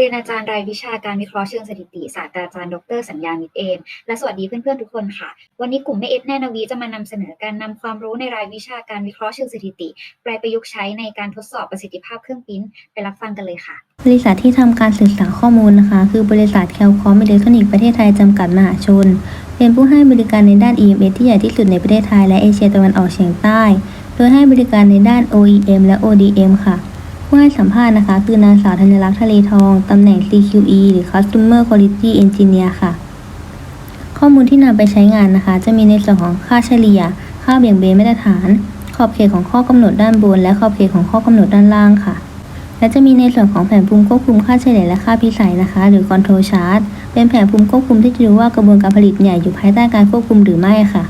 รียนอาจารย์รายวิชาการวิเคราะห์เชิงสถิติศาสตราจารย์ดรสัญญามิตรเอมและสวัสดีเพื่อนๆทุกคนค่ะ วันนี้กลุ่มแม่เอสแน่นวีจะมานำเสนอการนำความรู้ในรายวิชาการวิเคราะห์เชิงสถิติไปประยุกต์ใช้ในการทดสอบประสิทธิภาพเครื่องปริ้นไปรับฟังกันเลยค่ะ บริษัทที่ทำการสื่อสารข้อมูลนะคะ คือบริษัทแคลคอมอิเล็กทรอนิกส์ประเทศไทยจำกัดมหาชน เป็นผู้ให้บริการในด้าน EMS ที่ใหญ่ที่สุดในประเทศไทยและเอเชียตะวันออกเฉียงใต้ โดยให้บริการในด้าน OEM และ ODM ค่ะ ผู้ให้สัมภาษณ์นะคะ คือนางสาวธัญลักษณ์ทะเลทอง ตำแหน่ง CQE หรือ Customer Quality Engineer ค่ะ ข้อมูลที่นำไปใช้งานนะคะ จะมีในส่วนของค่าเฉลี่ย ค่าเบี่ยงเบนมาตรฐาน ขอบเขตของข้อกำหนดด้านบน และขอบเขตของข้อกำหนดด้านล่างค่ะ และจะมีในส่วนของแผนภูมิควบคุมค่าเฉลี่ยและค่าพิสัยนะคะ หรือ control chart เป็นแผนภูมิควบคุมที่จะดูว่ากระบวนการผลิตเนี่อยู่ภายใต้การควบคุมหรือไม่ค่ะ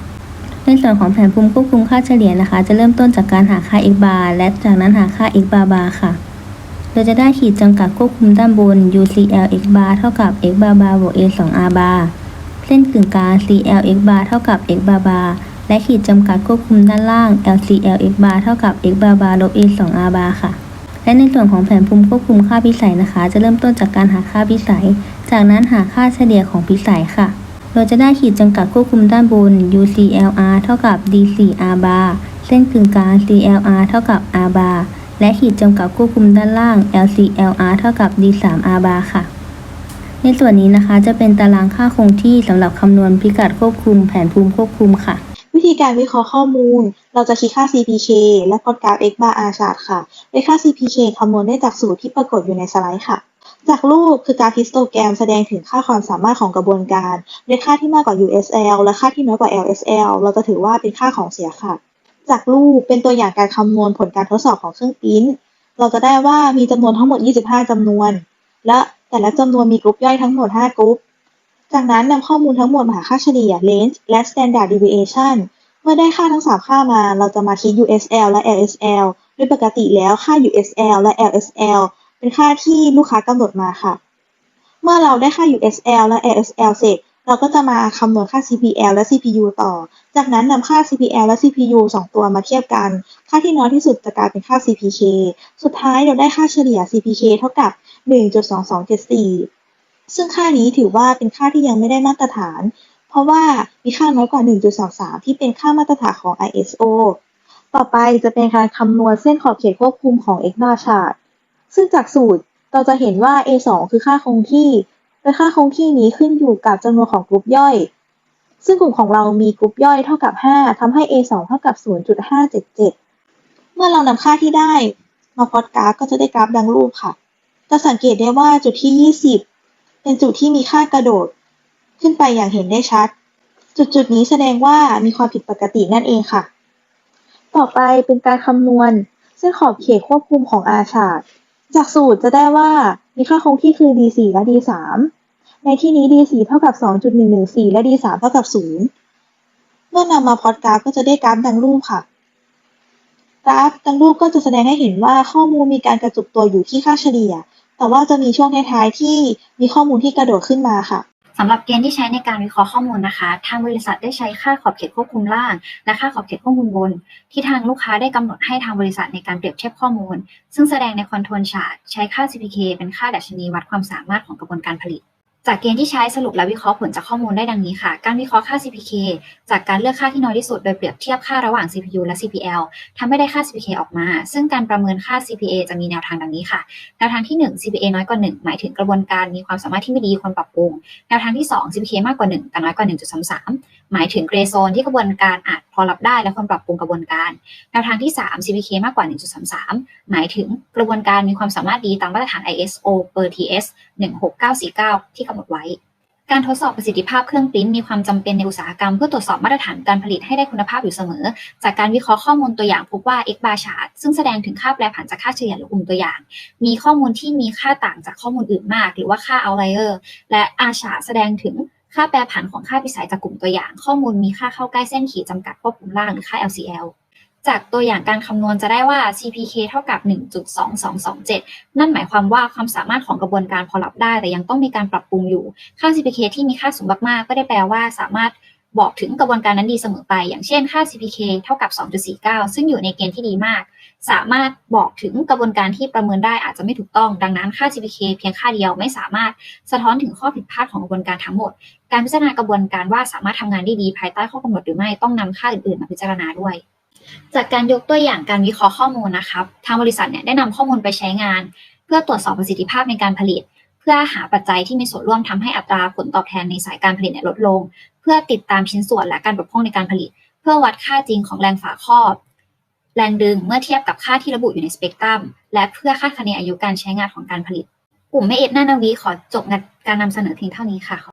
ในส่วนของแผนภูมิควบคุมค่าเฉลี่ยนะคะ จะเริ่มต้นจากการหาค่า x bar และจากนั้นหาค่า x bar bar ค่ะ โดยจะได้ขีดจำกัดควบคุมด้านบน UCL x bar เท่ากับ x bar bar บวก a 2 r bar เส้นกึ่งกลาง CL x bar เท่ากับ x bar bar และขีดจำกัดควบคุมด้านล่าง LCL x bar เท่ากับ x bar bar ลบ a 2 r bar ค่ะและในส่วนของแผนภูมิควบคุมค่าพิสัยนะคะ จะเริ่มต้นจากการหาค่าพิสัย จากนั้นหาค่าเฉลี่ยของพิสัยค่ะ เราจะได้ขีดจำกัดควบคุมด้านบน UCLR เท่ากับ D4R bar เส้นกึ่งกลาง CLR เท่ากับ R bar และขีดจำกัดควบคุมด้านล่าง LCLR เท่ากับ D3R bar ค่ะ ในส่วนนี้นะคะจะเป็นตารางค่าคงที่สำหรับคำนวณพิกัดควบคุมแผนภูมิควบคุมค่ะ วิธีการวิเคราะห์ข้อมูล เราจะคิดค่า CPK และพลกราฟ x bar r chart ค่ะโดยค่า CPK คำนวณได้จากสูตรที่ปรากฏอยู่ในสไลด์ค่ะ จากรูปคือกราฟฮิสโตแกรมแสดงถึงค่าความสามารถของกระบวนการโดยค่าที่มากกว่า USL และค่าที่น้อยกว่า LSL เราจะถือว่าเป็นค่าของเสียค่ะ จากรูปเป็นตัวอย่างการคำนวณผลการทดสอบของเครื่องปริ้นเราจะได้ว่ามีจำนวนทั้งหมด 25จำนวน และแต่ละจำนวนมีกรุ๊ปย่อยทั้งหมด 5กรุ๊ปจากนั้นนำข้อมูลทั้งหมดมาหาค่าเฉลี่ย range และ standard deviation เมื่อได้ค่าทั้ง 3 ค่ามา เราจะมาคิด USL และ LSL โดยปกติแล้วค่า USL และ LSL เป็นค่าที่ลูกค้ากำหนดมาค่ะ เมื่อเราได้ค่า USL และ LSL เสร็จ เราก็จะมาคำนวณค่า CPL และ CPU ต่อ จากนั้นนำค่า CPL และ CPU สองตัวมาเทียบกัน ค่าที่น้อยที่สุดจะกลายเป็นค่า CPK สุดท้ายเราได้ค่าเฉลี่ย CPK เท่ากับ 1.2274 ซึ่งค่านี้ถือว่าเป็นค่าที่ยังไม่ได้มาตรฐาน เพราะว่ามีค่าน้อยกว่า 1.23 ที่เป็นค่ามาตรฐานของ ISO ต่อไปจะเป็นการคำนวณเส้นขอบเขตควบคุมของ x bar chart ซึ่งจากสูตรเราจะเห็นว่า A2 คือค่าคงที่และค่าคงที่นี้ขึ้นอยู่กับจำนวนของกรุ๊ปย่อย ซึ่งกลุ่มของเรามีกรุ๊ปย่อยเท่ากับ 5ทำให้ A2 เท่ากับ 0.577 เมื่อเรานำค่าที่ได้มาพลอตกราฟก็จะได้กราฟดังรูปค่ะ จะสังเกตได้ว่าจุดที่ 20 เป็นจุดที่มีค่ากระโดด ขึ้นไปอย่างเห็นได้ชัด จุดจุดนี้แสดงว่ามีความผิดปกตินั่นเองค่ะ ต่อไปเป็นการคำนวณเส้นขอบเขตควบคุมของ R chart จากสูตรจะได้ว่ามีค่าคงที่คือ D4 และ D3 ในที่นี้ D4 เท่ากับ 2.114 และ D3 เท่ากับ 0 เมื่อนำมาพอดกราฟก็จะได้กราฟดังรูปค่ะกราฟดังรูปก็จะแสดงให้เห็นว่าข้อมูลมีการกระจุกตัวอยู่ที่ค่าเฉลี่ย แต่ว่าจะมีช่วงท้ายๆที่มีข้อมูลที่กระโดดขึ้นมาค่ะ สำหรับเกณฑ์ที่ใช้ในการวิเคราะห์ข้อมูลนะคะ ทางบริษัทได้ใช้ค่าขอบเขตควบคุมล่าง และค่าขอบเขตควบคุมบน ที่ทางลูกค้าได้กำหนดให้ทางบริษัทในการเปรียบเทียบข้อมูล ซึ่งแสดงในคอนโทรลชาร์ตใช้ค่า CPK เป็นค่าดัชนีวัดความสามารถของกระบวนการผลิต จากเกณฑ์ที่ใช้สรุปและวิเคราะห์ผลจากข้อมูลได้ดังนี้ค่ะ การวิเคราะห์ค่า CPK จากการเลือกค่าที่น้อยที่สุดโดยเปรียบเทียบค่าระหว่าง CPU และ CPL ทำให้ได้ค่า CPK ออกมา ซึ่งการประเมินค่า CPA จะมีแนวทางดังนี้ค่ะ แนวทางที่ 1 CPA น้อยกว่า 1 หมายถึงกระบวนการมีความสามารถที่ไม่ดีควรปรับปรุง แนวทางที่ 2 CPK มากกว่า 1 แต่น้อยกว่า 1.33 หมายถึงเกรโซนที่กระบวนการอาจพอรับได้และควรปรับปรุงกระบวนการแนวทางที่ 3 CPK มากกว่า 1.33 หมายถึงกระบวนการมีความสามารถดีตามมาตรฐาน ISO per TS 16949 ที่กำหนดไว้ การทดสอบประสิทธิภาพเครื่องปริ้นมีความจำเป็นในอุตสาหกรรมเพื่อตรวจสอบมาตรฐานการผลิตให้ได้คุณภาพอยู่เสมอ จากการวิเคราะห์ข้อมูลตัวอย่างพบว่า X bar chart ซึ่งแสดงถึงค่าแปรผันจากค่าเฉลี่ยหรือกลุ่มตัวอย่าง มีข้อมูลที่มีค่าต่างจากข้อมูลอื่นมาก หรือว่าค่า outlier และ R chart แสดงถึง ค่าแปรผันของค่าพิสัยจากกลุ่มตัวอย่าง ข้อมูลมีค่าเข้าใกล้เส้นขีดจำกัดควบคุมล่างหรือค่า LCL จากตัวอย่างการคำนวณจะได้ว่า CPK เท่ากับ 1.2227 นั่นหมายความว่าความสามารถของกระบวนการพอรับได้ แต่ยังต้องมีการปรับปรุงอยู่ ค่า CPK ที่มีค่าสูงมากๆ ก็ได้แปลว่าสามารถ บอกถึงกระบวนการนั้นดีเสมอไป อย่างเช่นค่า CPK เท่ากับ 2.49 ซึ่งอยู่ในเกณฑ์ที่ดีมาก สามารถบอกถึงกระบวนการที่ประเมินได้อาจจะไม่ถูกต้อง ดังนั้นค่า CPK เพียงค่าเดียวไม่สามารถสะท้อนถึงข้อผิดพลาดของกระบวนการทั้งหมด การพิจารณากระบวนการว่าสามารถทำงานได้ดีภายใต้ข้อกำหนดหรือไม่ต้องนำค่าอื่นๆมาพิจารณาด้วยจากการยกตัวอย่างการวิเคราะห์ข้อมูลนะครับ ทางบริษัทเนี่ยได้นำข้อมูลไปใช้งาน เพื่อตรวจสอบประสิทธิภาพในการผลิต เพื่อหาปัจจัยที่มีส่วนร่วมทำให้อัตราผลตอบแทนในสายการผลิตลดลง เพื่อติดตามชิ้นส่วนและการบกพร่องในการผลิต เพื่อวัดค่าจริงของแรงฝาครอบ แรงดึงเมื่อเทียบกับค่าที่ระบุอยู่ในสเปกตรัมและเพื่อคาดคะเนอายุการใช้งานของการผลิต กลุ่มแม่เอ็ดนานาวีขอจบการนำเสนอเพียงเท่านี้ค่ะข